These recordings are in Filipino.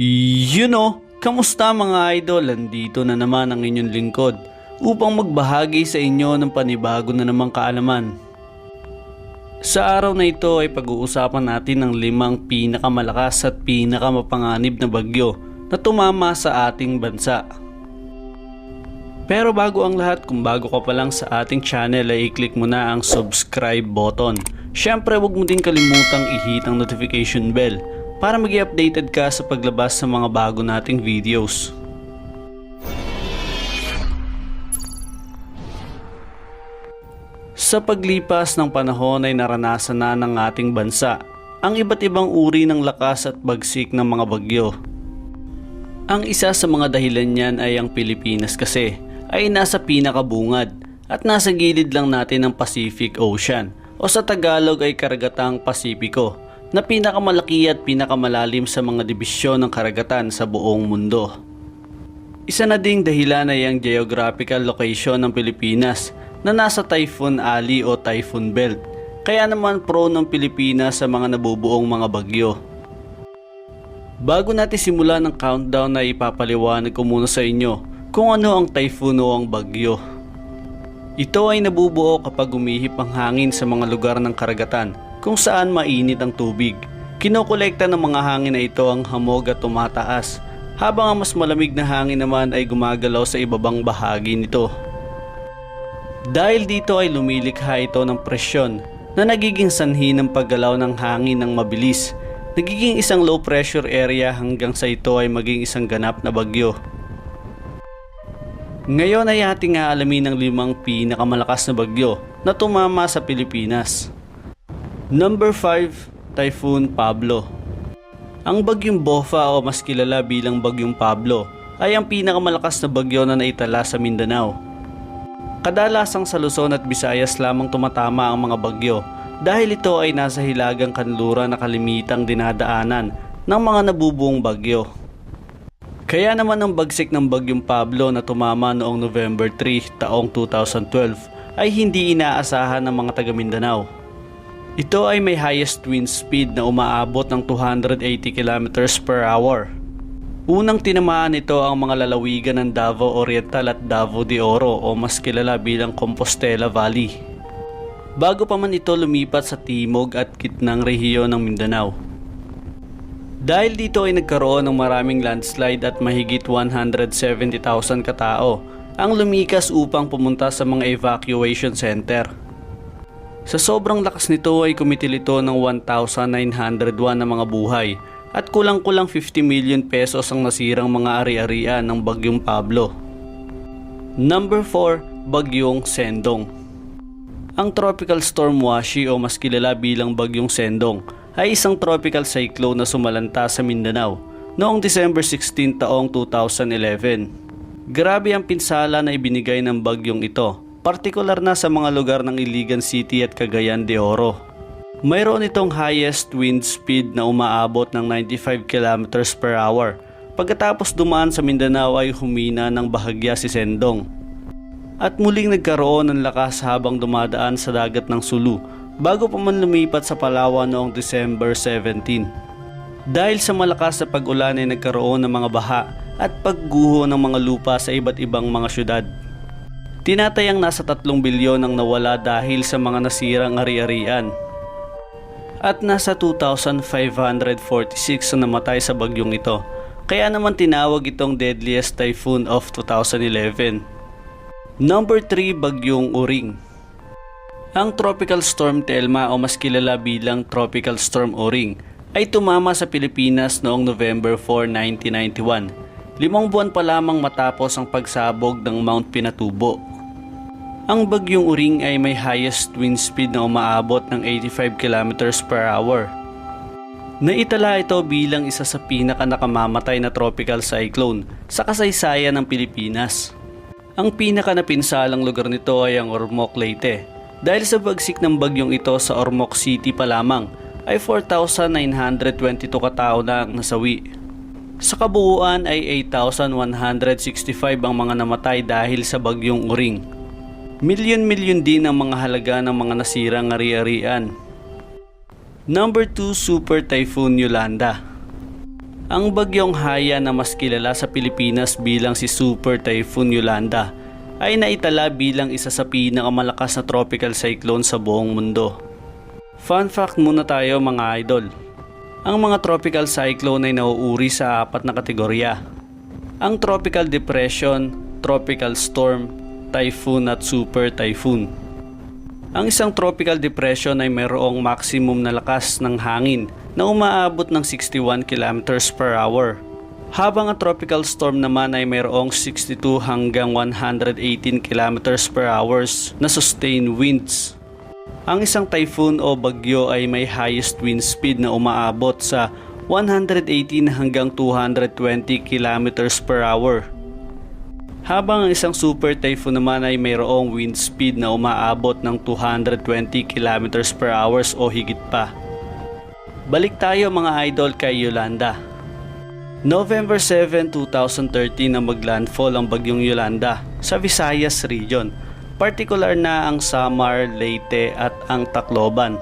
You know, kamusta mga idol? Andito na naman ang inyong lingkod upang magbahagi sa inyo ng panibago na namang kaalaman. Sa araw na ito ay pag-uusapan natin ang limang pinakamalakas at pinakamapanganib na bagyo na tumama sa ating bansa. Pero bago ang lahat, kung bago ka pa lang sa ating channel ay i-click mo na ang subscribe button. Siyempre huwag mo din kalimutang i-hit ang notification bell para maging updated ka sa paglabas sa mga bago nating videos. Sa paglipas ng panahon ay naranasan na ng ating bansa ang iba't ibang uri ng lakas at bagsik ng mga bagyo. Ang isa sa mga dahilan niyan ay ang Pilipinas kasi ay nasa pinakabungad at nasa gilid lang natin ng Pacific Ocean o sa Tagalog ay karagatang Pasipiko na pinakamalaki at pinakamalalim sa mga dibisyon ng karagatan sa buong mundo. Isa na ding dahilan ay ang geographical location ng Pilipinas na nasa Typhoon Alley o Typhoon Belt. Kaya naman prone ng Pilipinas sa mga nabubuong mga bagyo. Bago natin simulan ang countdown na ipapaliwanag ko muna sa inyo kung ano ang typhoon o ang bagyo. Ito ay nabubuo kapag umihip ang hangin sa mga lugar ng karagatan kung saan mainit ang tubig. Kinokolekta ng mga hangin na ito ang hamog at tumataas habang ang mas malamig na hangin naman ay gumagalaw sa ibabang bahagi nito. Dahil dito ay lumilikha ito ng presyon na nagiging sanhi ng paggalaw ng hangin ng mabilis. Nagiging isang low pressure area hanggang sa ito ay maging isang ganap na bagyo. Ngayon ay ating aalamin ang limang pinakamalakas na bagyo na tumama sa Pilipinas. Number 5, Typhoon Pablo. Ang bagyong Bofa o mas kilala bilang bagyong Pablo ay ang pinakamalakas na bagyo na naitala sa Mindanao. Kadalasang sa Luzon at Visayas lamang tumatama ang mga bagyo dahil ito ay nasa hilagang kanluran na kalimitang dinadaanan ng mga nabubuong bagyo. Kaya naman ang bagsik ng bagyong Pablo na tumama noong November 3 taong 2012 ay hindi inaasahan ng mga taga Mindanao. Ito ay may highest wind speed na umaabot ng 280 km per hour. Unang tinamaan nito ang mga lalawigan ng Davao Oriental at Davao de Oro o mas kilala bilang Compostela Valley. Bago pa man ito lumipat sa timog at gitnang rehiyon ng Mindanao. Dahil dito ay nagkaroon ng maraming landslide at mahigit 170,000 katao ang lumikas upang pumunta sa mga evacuation center. Sa sobrang lakas nito ay kumitil ito ng 1,901 na mga buhay at kulang-kulang 50 million pesos ang nasirang mga ari-arian ng Bagyong Pablo. Number 4, Bagyong Sendong. Ang Tropical Storm Washi o mas kilala bilang Bagyong Sendong ay isang tropical cyclone na sumalanta sa Mindanao noong December 16 taong 2011. Grabe ang pinsala na ibinigay ng bagyong ito, partikular na sa mga lugar ng Iligan City at Cagayan de Oro. Mayroon itong highest wind speed na umaabot ng 95 km per hour. Pagkatapos dumaan sa Mindanao ay humina ng bahagya si Sendong. At muling nagkaroon ng lakas habang dumadaan sa dagat ng Sulu bago pa man lumipat sa Palawan noong December 17. Dahil sa malakas na pag-ulan ay nagkaroon ng mga baha at pagguho ng mga lupa sa iba't ibang mga syudad. Tinatayang nasa 3 bilyon ang nawala dahil sa mga nasirang ari-arian. At nasa 2,546 ang namatay sa bagyong ito. Kaya naman tinawag itong deadliest typhoon of 2011. Number 3, Bagyong Uring. Ang Tropical Storm Telma o mas kilala bilang Tropical Storm Oring ay tumama sa Pilipinas noong November 4, 1991. Limang buwan pa lamang matapos ang pagsabog ng Mount Pinatubo. Ang bagyong Uring ay may highest wind speed na umaabot ng 85 km per hour. Naitala ito bilang isa sa pinaka nakamamatay na tropical cyclone sa kasaysayan ng Pilipinas. Ang pinaka napinsalang lugar nito ay ang Ormoc, Leyte dahil sa bagsik ng bagyong ito sa Ormoc City pa lamang ay 4,922 katao na ang nasawi. Sa kabuuan ay 8,165 ang mga namatay dahil sa bagyong uring. Milyon-milyon din ang mga halaga ng mga nasirang ari-arian. Number 2 Super Typhoon Yolanda Ang bagyong Haya na mas kilala sa Pilipinas bilang si Super Typhoon Yolanda ay naitala bilang isa sa pinakamalakas na tropical cyclone sa buong mundo. Fun fact muna tayo mga idol. Ang mga tropical cyclone ay nauuri sa apat na kategorya. Ang tropical depression, tropical storm, typhoon at super typhoon. Ang isang tropical depression ay mayroong maximum na lakas ng hangin na umaabot ng 61 km per hour. Habang ang tropical storm naman ay mayroong 62 hanggang 118 km per hour na sustained winds. Ang isang typhoon o bagyo ay may highest wind speed na umaabot sa 118 hanggang 220 km per hour. Habang ang isang super typhoon naman ay mayroong wind speed na umaabot ng 220 km per hour o higit pa. Balik tayo mga idol kay Yolanda. November 7, 2013 na maglandfall ang bagyong Yolanda sa Visayas region, partikular na ang Samar, Leyte at ang Tacloban.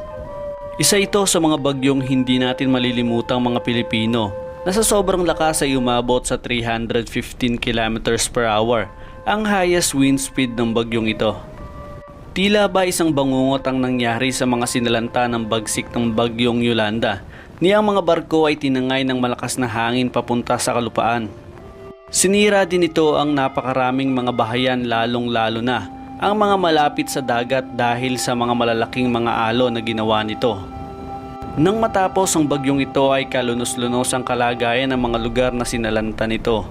Isa ito sa mga bagyong hindi natin malilimutang mga Pilipino na sa sobrang lakas ay umabot sa 315 km per hour, ang highest wind speed ng bagyong ito. Tila ba isang bangungot ang nangyari sa mga sinalanta ng bagsik ng bagyong Yolanda, ni ang mga barko ay tinangay ng malakas na hangin papunta sa kalupaan. Sinira din ito ang napakaraming mga bahayan lalong lalo na ang mga malapit sa dagat dahil sa mga malalaking mga alo na ginawa nito. Nang matapos ang bagyong ito ay kalunos-lunos ang kalagayan ng mga lugar na sinalanta nito.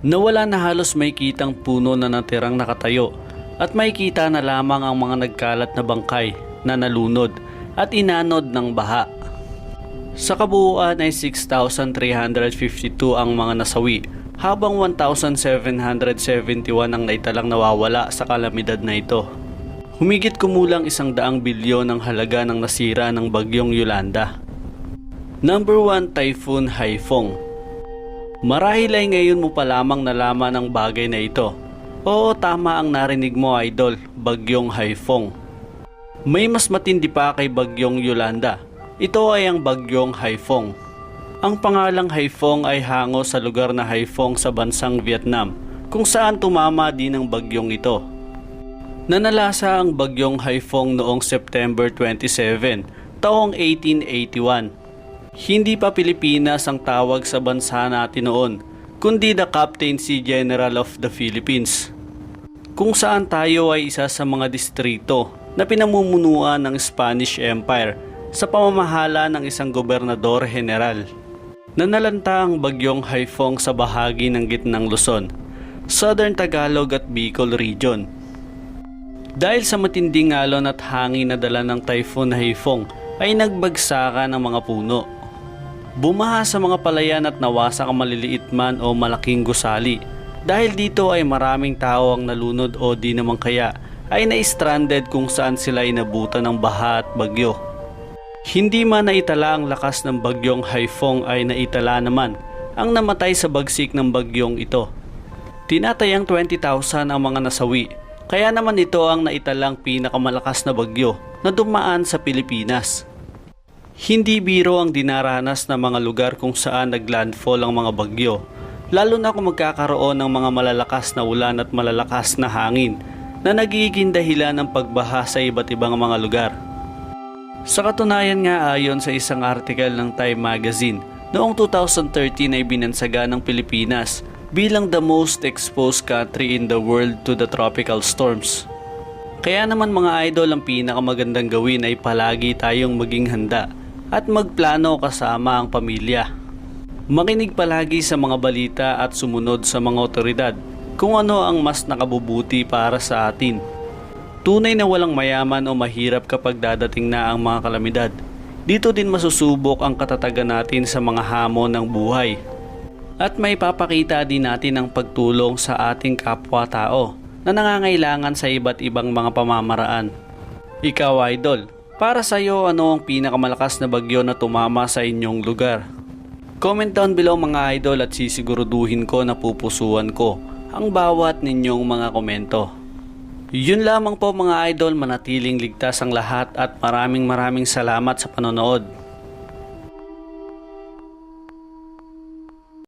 Nawala na halos may kitang puno na natirang nakatayo at may kita na lamang ang mga nagkalat na bangkay na nalunod at inanod ng baha. Sa kabuuan ay 6,352 ang mga nasawi habang 1,771 ang naitalang nawawala sa kalamidad na ito. Humigit kumulang isang daang bilyon ang halaga ng nasira ng bagyong Yolanda. Number 1 Typhoon Haifong Marahil ay ngayon mo pa lamang nalaman ang bagay na ito. Oo, tama ang narinig mo idol, bagyong Haifong. May mas matindi pa kay bagyong Yolanda. Ito ay ang bagyong Haifong. Ang pangalang Haifong ay hango sa lugar na Haifong sa bansang Vietnam, kung saan tumama din ang bagyong ito. Nanalasa ang bagyong Haifong noong September 27, taong 1881. Hindi pa Pilipinas ang tawag sa bansa natin noon, kundi the Captaincy General of the Philippines. Kung saan tayo ay isa sa mga distrito na pinamumunuan ng Spanish Empire sa pamamahala ng isang gobernador general. Nanalanta ang bagyong Haifong sa bahagi ng gitnang Luzon, Southern Tagalog at Bicol Region. Dahil sa matinding alon at hangin na dala ng Typhoon Haifong ay nagbagsakan ng mga puno. Bumaha sa mga palayan at nawasak ang maliliit man o malaking gusali. Dahil dito ay maraming tao ang nalunod o di naman kaya ay na-stranded kung saan sila inabutan ng baha at bagyo. Hindi man naitala ang lakas ng bagyong Haifong ay naitala naman ang namatay sa bagsik ng bagyong ito. Tinatayang 20,000 ang mga nasawi kaya naman ito ang naitalang pinakamalakas na bagyo na dumaan sa Pilipinas. Hindi biro ang dinaranas ng mga lugar kung saan naglandfall ang mga bagyo, lalo na kung magkakaroon ng mga malalakas na ulan at malalakas na hangin na nagiging dahilan ng pagbaha sa iba't ibang mga lugar. Sa katunayan nga ayon sa isang article ng Time Magazine, noong 2013 ay binansaga ng Pilipinas bilang the most exposed country in the world to the tropical storms. Kaya naman mga idol ang pinakamagandang gawin ay palagi tayong maging handa at magplano kasama ang pamilya. Makinig palagi sa mga balita at sumunod sa mga otoridad kung ano ang mas nakabubuti para sa atin. Tunay na walang mayaman o mahirap kapag dadating na ang mga kalamidad. Dito din masusubok ang katatagan natin sa mga hamon ng buhay. At may papakita din natin ang pagtulong sa ating kapwa-tao na nangangailangan sa iba't ibang mga pamamaraan. Ikaw idol, para sa iyo ano ang pinakamalakas na bagyo na tumama sa inyong lugar? Comment down below mga idol at sisiguruduhin ko na pupusuan ko ang bawat ninyong mga komento. Yun lamang po mga idol, manatiling ligtas ang lahat at maraming maraming salamat sa panonood.